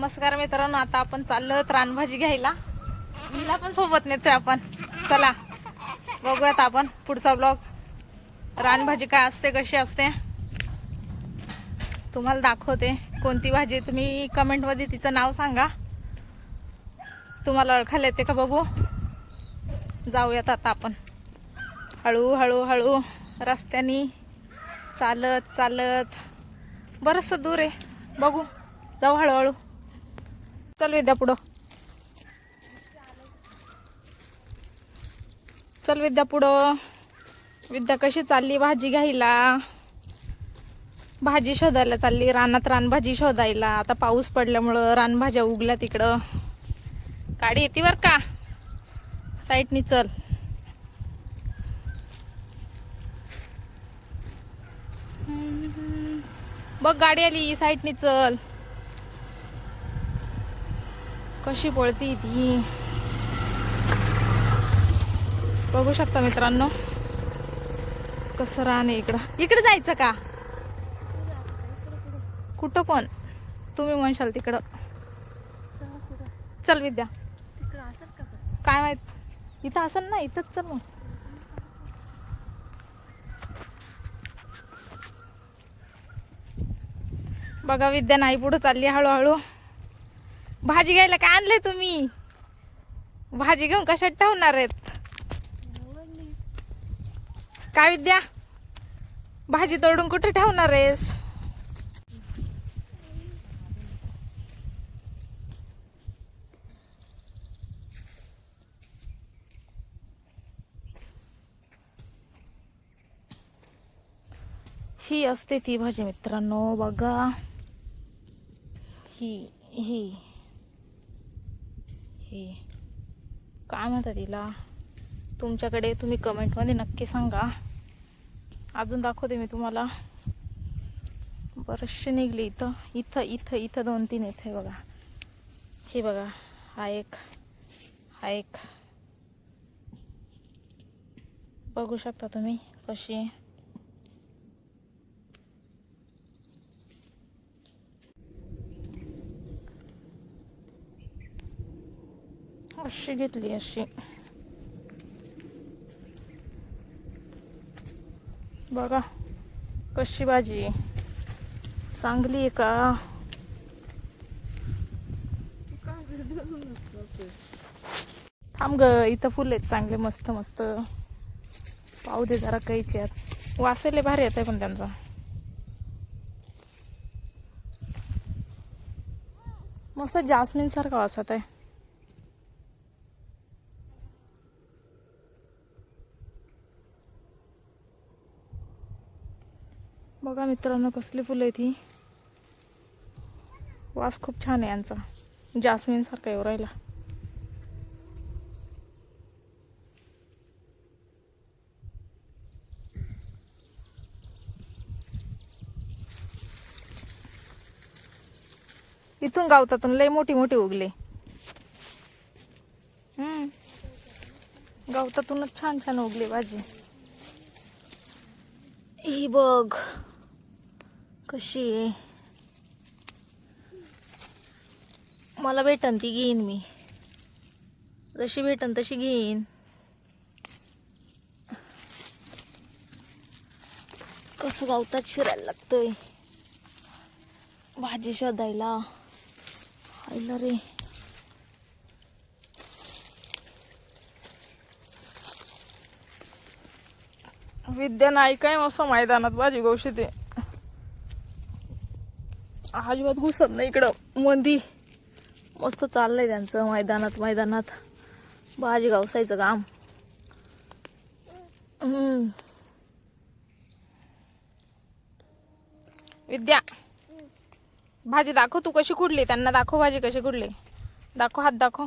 नमस्कार मित्रांनो आता आपण चाललो रानभाजी घ्यायला. हिला पण सोबत नेतोय आपण. चला बघूयात आपण पुढचा ब्लॉग रानभाजी काय असते कशी असते? तुम्हाला दाखवते. कोणती भाजी तुम्ही कमेंटमध्ये तिचं नाव सांगा. तुम्हाला ओळखायला येते का बघू? जाऊयात आता आपण. हळूहळू हळू हळू रस्त्यानी चालत चालत. बरंचसं दूर आहे. बघू जाऊ हळूहळू. चल विद्या पुढं. चल विद्या पुढं. विद्या कशी चालली भाजी घ्यायला? भाजी शोधायला चालली रानात रानभाजी शोधायला. आता पाऊस पडल्यामुळं रानभाज्या उगल्या तिकडं. गाडी येते बर का? साईडनी चल. बघ गाडी आली साईडनी चल. कशी पळती ती? बघू शकता मित्रांनो. कसं राहणे आहे इकडं. इकडे जायचं का? कुठं पण तुम्ही म्हणशाल तिकडं. चल विद्या. काय माहीत? इथं असेल ना इथंच चल मग. बघा विद्या नाही पुढं चालली हळूहळू. भाजी घ्यायला काय आणले तुम्ही? भाजी घेऊन कशात ठेवणार आहेत? काय विद्या? भाजी तोडून कुठे ठेवणार आहेस? ही असते ती भाजी मित्रांनो बघा. ही ही. हे काय म्हणतात तिला? तुमच्याकडे तुम्ही कमेंटमध्ये नक्की सांगा. अजून दाखवते मी तुम्हाला. बरेचसे निघले इथं. इथं इथं इथं दोन तीन इथे आहे बघा. हे बघा हा एक हा एक. बघू शकता तुम्ही कशी आहे अशी घेतली अशी. बघा कशी भाजी चांगली आहे का? थांब ग इथं फुल आहेत चांगले मस्त मस्त. पाहू दे जरा कैच्यात वासायला भारी येत आहे पण त्यांचा. मस्त जास्मिन सारखा वासत आहे. बघा मित्रांनो कसली फुलं आहेत ही. वास खूप छान आहे यांचा. जास्मिन सारखा येऊ राहिला. इथून गावतातून लय मोठी मोठी उगले. हम्म. गावतातूनच छान छान उगली भाजी. ही बघ. कशी आहे? मला भेटन ती घेईन मी. जशी भेटन तशी घेईन. कसं गावतात शिरायला लागतंय. भाजी शोधायला. खायला रे. विद्या नाही काय मस्त मैदानात भाजी गोशी ते अजिबात घुसत नाही इकडं. मंदी. मस्त चाललंय त्यांचं मैदानात मैदानात. भाजी गावसायचं काम. विद्या. भाजी दाखव तू कशी कुडली त्यांना दाखव भाजी कशी कुडली दाखव हात दाखव.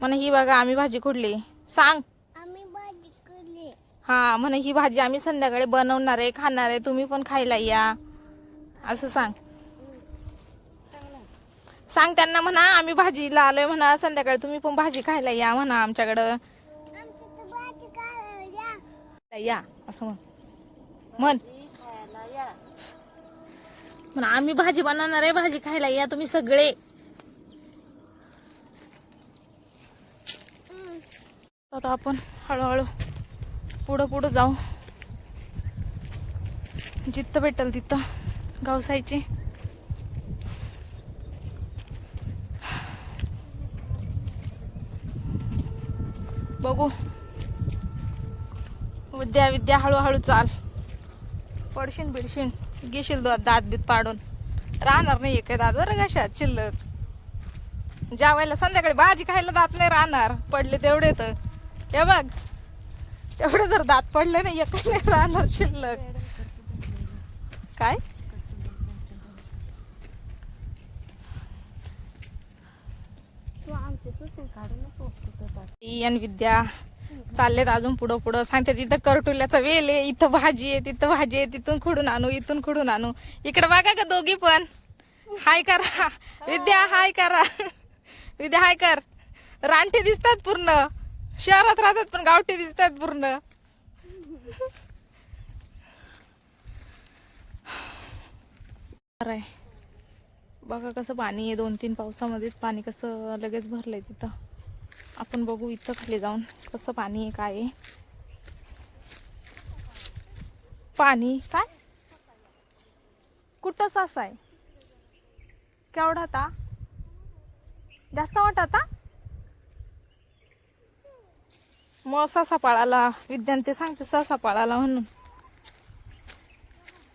म्हणे ही बघा आम्ही भाजी कुडली सांग. आम्ही भाजी केली हा म्हणे ही भाजी आम्ही संध्याकाळी बनवणार आहे खाणार आहे. तुम्ही पण खायला या. असं सांग. सांग त्यांना म्हणा आम्ही भाजीला आलोय म्हणा संध्याकाळी तुम्ही पण भाजी खायला या म्हणा आमच्याकडं. या असं म्हण. म्हण. म्हणा आम्ही भाजी बनवणार आहे भाजी खायला या तुम्ही सगळे. आता आपण हळूहळू पुढं पुढं जाऊ. जिथं भेटल तिथं गावसायची बघू. उद्या विद्या हळूहळू चाल. पडशीन बिडशीन घेशील दात बीत पाडून. राहणार नाही काय दात बरं कशात ज्या जेवायला संध्याकाळी भाजी खायला दात नाही राहणार. पडले तेवढे तर. हे बघ. तेवढे जर दात पडले नाही एक नाही राहणार शिल्लक. काय? तू आमचे सुसून काढू आणि विद्या चाललेत अजून पुढं पुढं. सांगते तिथं करटुल्याचा वेल आहे इथं भाजी आहे तिथं भाजी आहे तिथून खुडून आणू इथून खुडून आणू. इकडे बघा का दोघी पण? हाय करा. विद्या हाय करा. विद्या हाय कर. रानटे दिसतात पूर्ण. शहरात राहतात पण गावठी दिसतात पूर्ण. आहे. बघा कसं पाणी आहे दोन तीन पावसामध्येच पाणी कसं लगेच भरलंय तिथं. आपण बघू इथं खाली जाऊन कसं पाणी आहे काय आहे. पाणी. काय? कुठं सासा आहे? केवढा आता? जास्त मोठा आता? मग ससा पाळाला विद्यान ते सांगते ससा पाळाला म्हणून.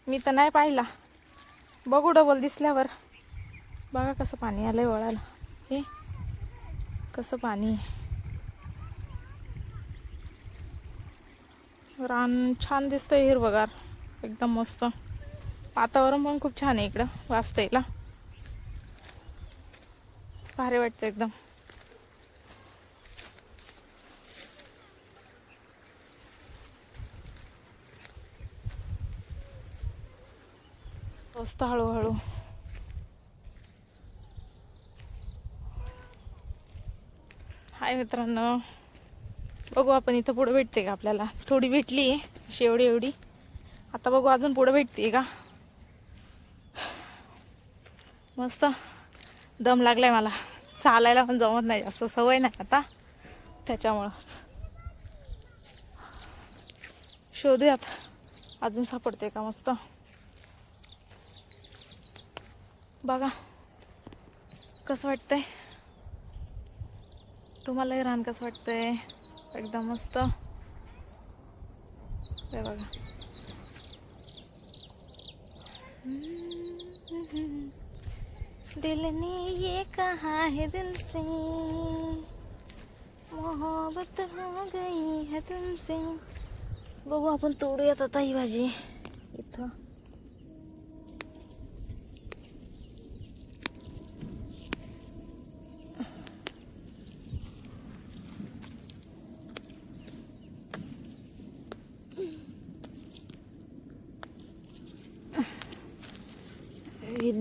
मी तर नाही पाहिला. बघू डबल दिसल्यावर. बघा कसं पाणी आलंय वळाला हे. कसं पाणी? रान छान दिसतंय हिरवगार. एकदम मस्त. वातावरण पण खूप छान आहे इकडं वाचतयला भारी वाटतं एकदम. मस्त हळूहळू. मित्रांनो. बघू आपण इथं पुढं भेटते का आपल्याला. थोडी भेटली आहे एवढी एवढी. आता बघू अजून पुढं भेटते का. मस्त. दम लागलाय मला. चालायला पण जमत नाही. असं सवय नाही आता. त्याच्यामुळं. शोधूयात. अजून सापडते का मस्त. बघा. कसं वाटतंय? तुम्हालाही रान कसं वाटतंय? एकदम मस्त. ते बघा. दिल ने ये कहा है दिल से। मोहब्बत हो गई है तुमसे। बघू आपण तोडूयात आता ही भाजी. इथं.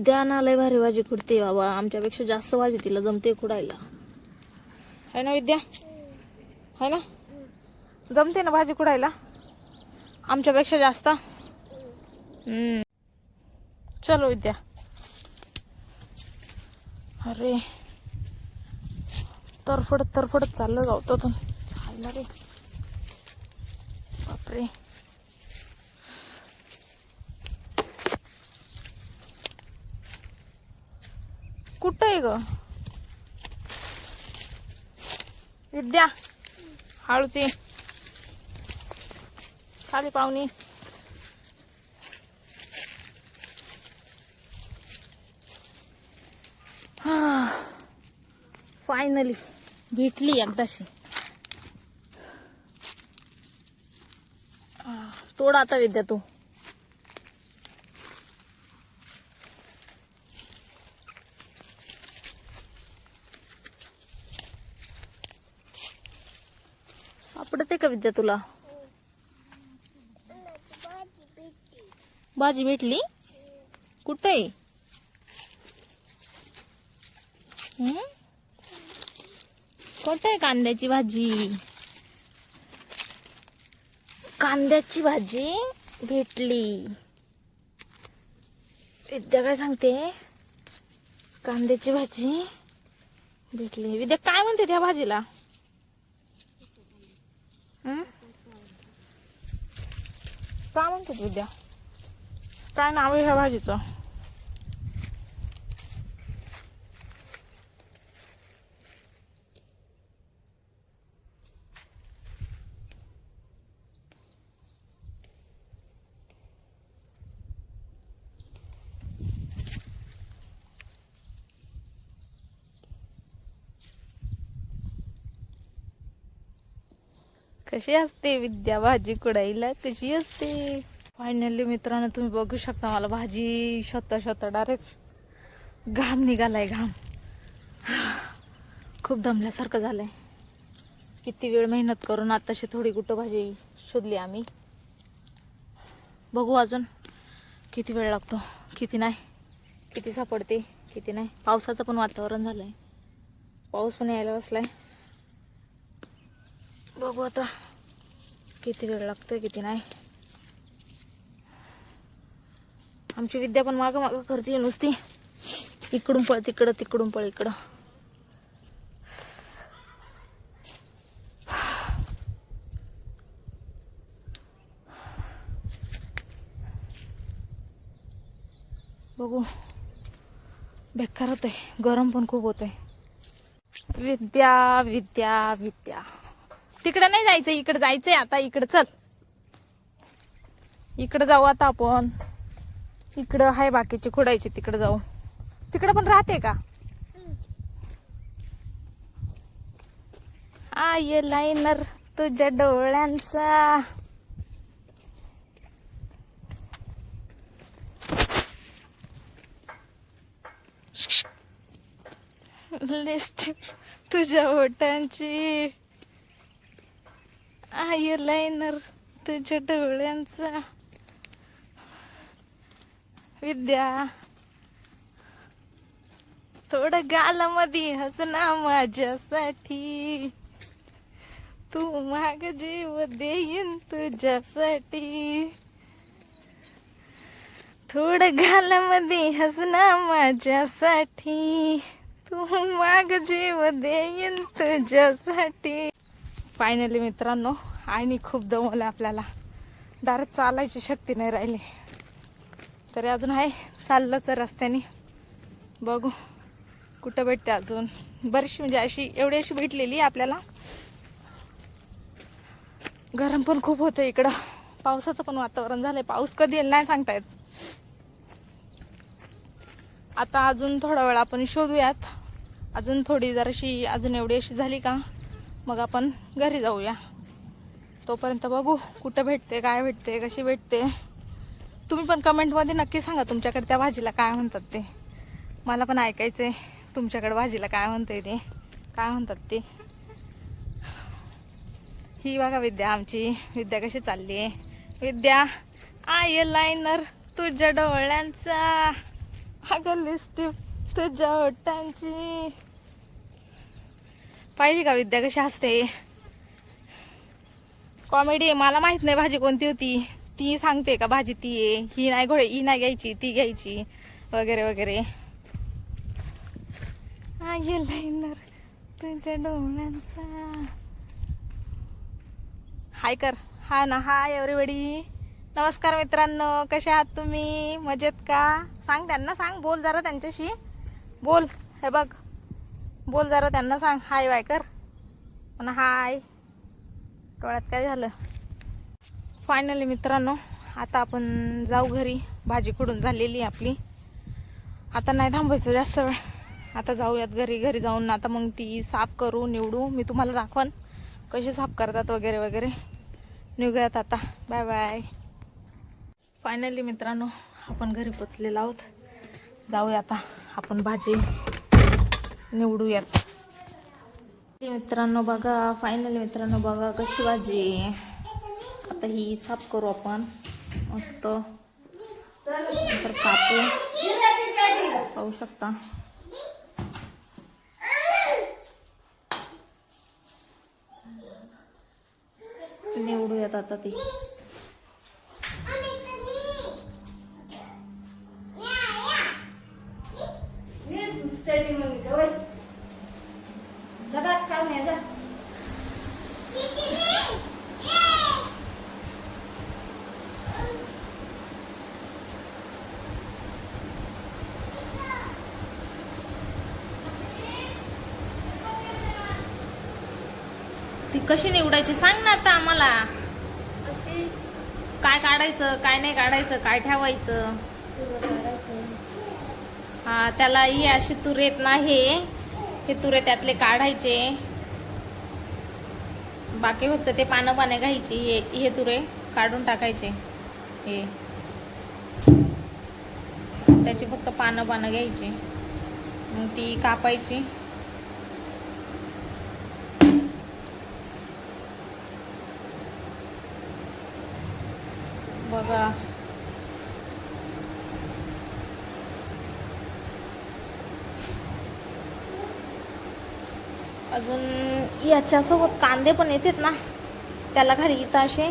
विद्या लय भारी भाजी कुडते बाबा. आमच्यापेक्षा जास्त भाजी तिला जमते कुडायला है ना विद्या? है ना? जमते ना भाजी कुडायला आमच्यापेक्षा जास्त? चलो विद्या. अरे. तरफडत तरफडत चाललं गावतातून चालणार रे. बापरे. कुठं आहे ग? विद्या हळूची. खाली पाहुणी. फायनली भेटली एकदाशी. तोडा आता विद्या तू. येते तुला? भाजी भेटली? कुठे आहे? कुठे आहे कांद्याची भाजी? कांद्याची भाजी भेटली. विद्या काय सांगते? कांद्याची भाजी भेटली. विद्या काय म्हणते त्या भाजीला? काय म्हणतात विद्या काय नाव आहे ह्या भाजीचं? कशी असते विद्या भाजी कुडाईला? कशी असते? फायनली मित्रांनो तुम्ही बघू शकता मला भाजी शोधता स्वतः डायरेक्ट घाम निघालाय घाम. खूप दमल्यासारखं झालंय. किती वेळ मेहनत करून आताशी थोडी कुठं भाजी शोधली आम्ही. बघू अजून किती वेळ लागतो किती नाही किती सापडते किती नाही. पावसाचं पण वातावरण झालंय. पाऊस पण यायला बसलाय. बघू आता किती वेळ लागतोय किती नाही. आमची विद्या पण मागं मागं करते नुसती. इकडून पळ तिकडं तिकडून पळ इकडं. बघू. बेकार होते गरम पण खूप होते विद्या विद्या विद्या. तिकडे नाही जायचं इकडे जायचंय आता इकडे चल. इकडे जाऊ आता आपण. इकडं आहे बाकीचे खोडायचे तिकडे जाऊ. तिकडे पण राहते का? आय लाईनर तुझ्या डोळ्यांचा. लिस्ट तुझ्या ओटांची आय लाईनर तुझ्या डोळ्यांचा. विद्या थोडं गालामध्ये हसना माझ्यासाठी. तू माग जीव देईन तुझ्यासाठी. थोडं गालामध्ये हसना माझ्यासाठी. तू माग जीव देईन तुझ्यासाठी. फायनली मित्रांनो आणि खूप दमवलं आपल्याला. दारात चालायची शक्ती नाही राहिली. तरी अजून आहे चाललंच रस्त्याने. बघू कुठं भेटते अजून. बरीचशी म्हणजे अशी एवढी अशी भेटलेली आपल्याला. गरम पण खूप होतं इकडं. पावसाचं पण वातावरण झालंय. पाऊस कधी येईल नाही सांगता येत. आता अजून थोडा वेळ आपण शोधूयात. अजून थोडी जराशी अजून एवढी अशी झाली का? मग आपण घरी जाऊया. तोपर्यंत बघू कुठं भेटते काय भेटते कशी भेटते. तुम्ही पण कमेंटमध्ये नक्की सांगा तुमच्याकडे त्या भाजीला काय म्हणतात ते. मला पण ऐकायचं आहे तुमच्याकडे भाजीला काय म्हणते ते. काय म्हणतात ते. ही बघा विद्या आमची. विद्या कशी चालली आहे विद्या आय लायनर तुझ्या डोळ्यांचा. अगं लिस्टिप तुझ्या ओटांची पाहिली का विद्या कशी असते? कॉमेडी आहे. मला माहीत नाही भाजी कोणती होती. ती सांगते का भाजी ती आहे. ही नाही घोडे ही नाही घ्यायची ती घ्यायची. वगैरे वगैरे. आय लायनर तुझ्या डोळ्यांचा. हाय कर. हा ना हाय एवरीबडी नमस्कार मित्रांनो कसे आहात तुम्ही? मजेत का? सांग त्यांना सांग. बोल जरा त्यांच्याशी. बोल. हे बघ. बोल जरा त्यांना सांग. हाय बाय कर. म्हणा हाय. डोळ्यात काय झालं? फायनली मित्रांनो आता आपण जाऊ घरी. भाजी कुडून झालेली आहे आपली. आता नाही थांबायचं जास्त वेळ. आता जाऊयात घरी. घरी जाऊन आता मग ती साफ करू निवडू. मी तुम्हाला दाखवन कशी साफ करतात वगैरे वगैरे. निघूयात आता. बाय बाय फायनली मित्रांनो आपण घरी पोचलेलो आहोत. जाऊया आता आपण भाजी. निवडूयात. मित्रांनो बघा फायनल मित्रांनो बघा कशी भाजी आता ही साफ करू आपण. मस्त. नंतर कापू पाहू शकता. निवडूयात आता ती. कशी निवडायची? सांग ना आता आम्हाला. अशी काय काढायचं काय नाही काढायचं काय ठेवायचं? हा त्याला ही अशी तुरेत नाही. हे तुरे त्यातले काढायचे. बाकी फक्त ते पानं पानं घ्यायची हे हे तुरे काढून टाकायचे. हे. त्याची फक्त पानं पानं घ्यायची. मग ती कापायची. बघा. अजून याच्यासोबत कांदे पण येतात ना? त्याला घरी इथं असे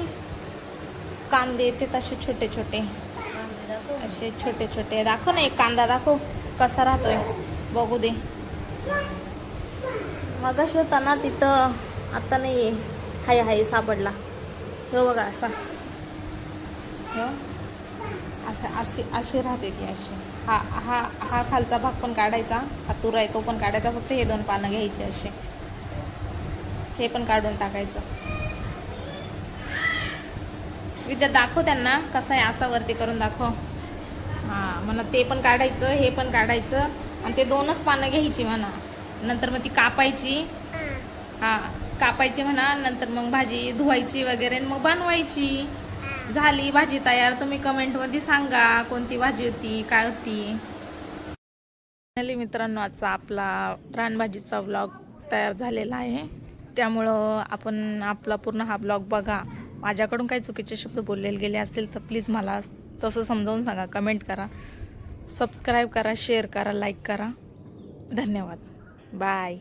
कांदे येतात असे छोटे छोटे. असे छोटे छोटे. दाखव ना एक कांदा दाखव कसा राहतोय. बघू दे. मग होता ना तिथं आता नाही आहे हाय हाय सापडला. हो बघा असा. हो अशा अशी अशी राहते ती अशी. हा हा हा खालचा भाग पण काढायचा हा तुरा आहे तो पण काढायचा फक्त हे दोन पानं घ्यायचे असे हे पण काढून टाकायचं. विद्या दाखव त्यांना कसं आहे असा वरती करून दाखव. हां म्हणा ते पण काढायचं हे पण काढायचं आणि ते दोनच पानं घ्यायची म्हणा. नंतर मग ती कापायची. हां. कापायची म्हणा नंतर मग भाजी धुवायची वगैरे मग बनवायची. झाली भाजी तयार तुम्ही कमेंटमध्ये सांगा कोणती भाजी होती काय होती. फायनली मित्रांनो आजचा आपला रानभाजीचा व्लॉग तयार झालेला आहे. त्यामुळं आपण आपला पूर्ण हा ब्लॉग बघा. माझ्याकडून काही चुकीचे शब्द बोललेले गेले असतील तर प्लीज मला तसं समजावून सांगा. कमेंट करा. सबस्क्राईब करा शेअर करा लाईक करा. धन्यवाद. बाय